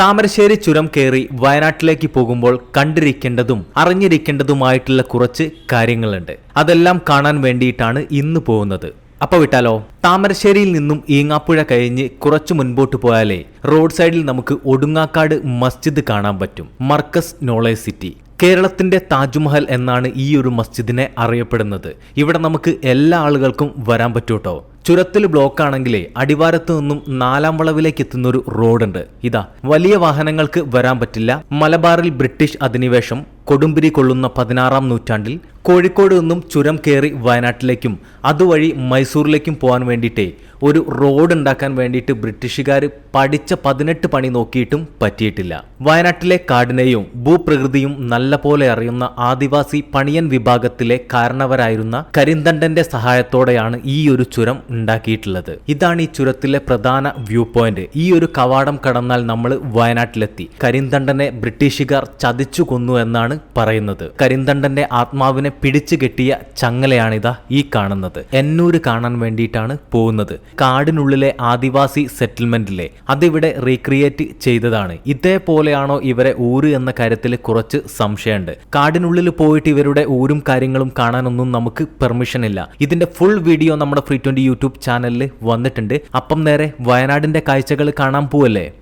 താമരശ്ശേരി ചുരം കയറി വയനാട്ടിലേക്ക് പോകുമ്പോൾ കണ്ടിരിക്കേണ്ടതും അറിഞ്ഞിരിക്കേണ്ടതുമായിട്ടുള്ള കുറച്ച് കാര്യങ്ങളുണ്ട്. അതെല്ലാം കാണാൻ വേണ്ടിയിട്ടാണ് ഇന്ന് പോകുന്നത്. അപ്പൊ വിട്ടാലോ? താമരശ്ശേരിയിൽ നിന്നും ഈങ്ങാപ്പുഴ കഴിഞ്ഞ് കുറച്ചു മുൻപോട്ട് പോയാലേ റോഡ് സൈഡിൽ നമുക്ക് ഒടുങ്ങാക്കാട് മസ്ജിദ് കാണാൻ പറ്റും. Markaz knowledge city. കേരളത്തിന്റെ താജ്മഹൽ എന്നാണ് ഈ ഒരു മസ്ജിദിനെ അറിയപ്പെടുന്നത്. ഇവിടെ നമുക്ക് എല്ലാ ആളുകൾക്കും വരാൻ പറ്റൂട്ടോ? ചുരത്തിൽ ബ്ലോക്ക് ആണെങ്കിലേ അടിവാരത്ത് നിന്നും നാലാം വളവിലേക്ക് എത്തുന്ന ഒരു റോഡുണ്ട്. ഇതാ വലിയ വാഹനങ്ങൾക്ക് വരാൻ പറ്റില്ല. മലബാറിൽ ബ്രിട്ടീഷ് അധിനിവേശം. കൊടുമ്പിരി കൊള്ളുന്ന പതിനാറാം നൂറ്റാണ്ടിൽ കോഴിക്കോട് നിന്നും ചുരം കയറി വയനാട്ടിലേക്കും അതുവഴി മൈസൂരിലേക്കും പോകാൻ വേണ്ടിയിട്ടേ ഒരു റോഡ് ഉണ്ടാക്കാൻ വേണ്ടിയിട്ട് ബ്രിട്ടീഷുകാർ പഠിച്ച പതിനെട്ട് പണി നോക്കിയിട്ടും പറ്റിയിട്ടില്ല. വയനാട്ടിലെ കാടിനെയും ഭൂപ്രകൃതിയും നല്ലപോലെ അറിയുന്ന ആദിവാസി പണിയൻ വിഭാഗത്തിലെ കാരണവരായിരുന്ന കരിന്തണ്ടന്റെ സഹായത്തോടെയാണ് ഈ ഒരു ചുരം ഉണ്ടാക്കിയിട്ടുള്ളത്. ഇതാണ് ഈ ചുരത്തിലെ പ്രധാന വ്യൂ പോയിന്റ്. ഈ ഒരു കവാടം കടന്നാൽ നമ്മൾ വയനാട്ടിലെത്തി. കരിന്തണ്ടനെ ബ്രിട്ടീഷുകാർ ചതിച്ചു കൊന്നു എന്നാണ് പറയുന്നത്. കരിന്തണ്ടന്റെ ആത്മാവിനെ പിടിച്ചു കെട്ടിയ ചങ്ങലയാണിതാ ഈ കാണുന്നത്. എന്നൂര് കാണാൻ വേണ്ടിയിട്ടാണ് പോകുന്നത്. കാടിനുള്ളിലെ ആദിവാസി സെറ്റിൽമെന്റിലെ അതിവിടെ റീക്രിയേറ്റ് ചെയ്തതാണ്. ഇതേപോലെയാണോ ഇവരെ ഊര് എന്ന കാര്യത്തിൽ കുറച്ച് സംശയമുണ്ട്. കാടിനുള്ളിൽ പോയിട്ട് ഇവരുടെ ഊരും കാര്യങ്ങളും കാണാനൊന്നും നമുക്ക് പെർമിഷൻ ഇല്ല. ഇതിന്റെ ഫുൾ വീഡിയോ നമ്മുടെ ഫ്രീ ട്വന്റി യൂട്യൂബ് ചാനലിൽ വന്നിട്ടുണ്ട്. അപ്പം നേരെ വയനാടിന്റെ കാഴ്ചകൾ കാണാൻ പോവല്ലേ?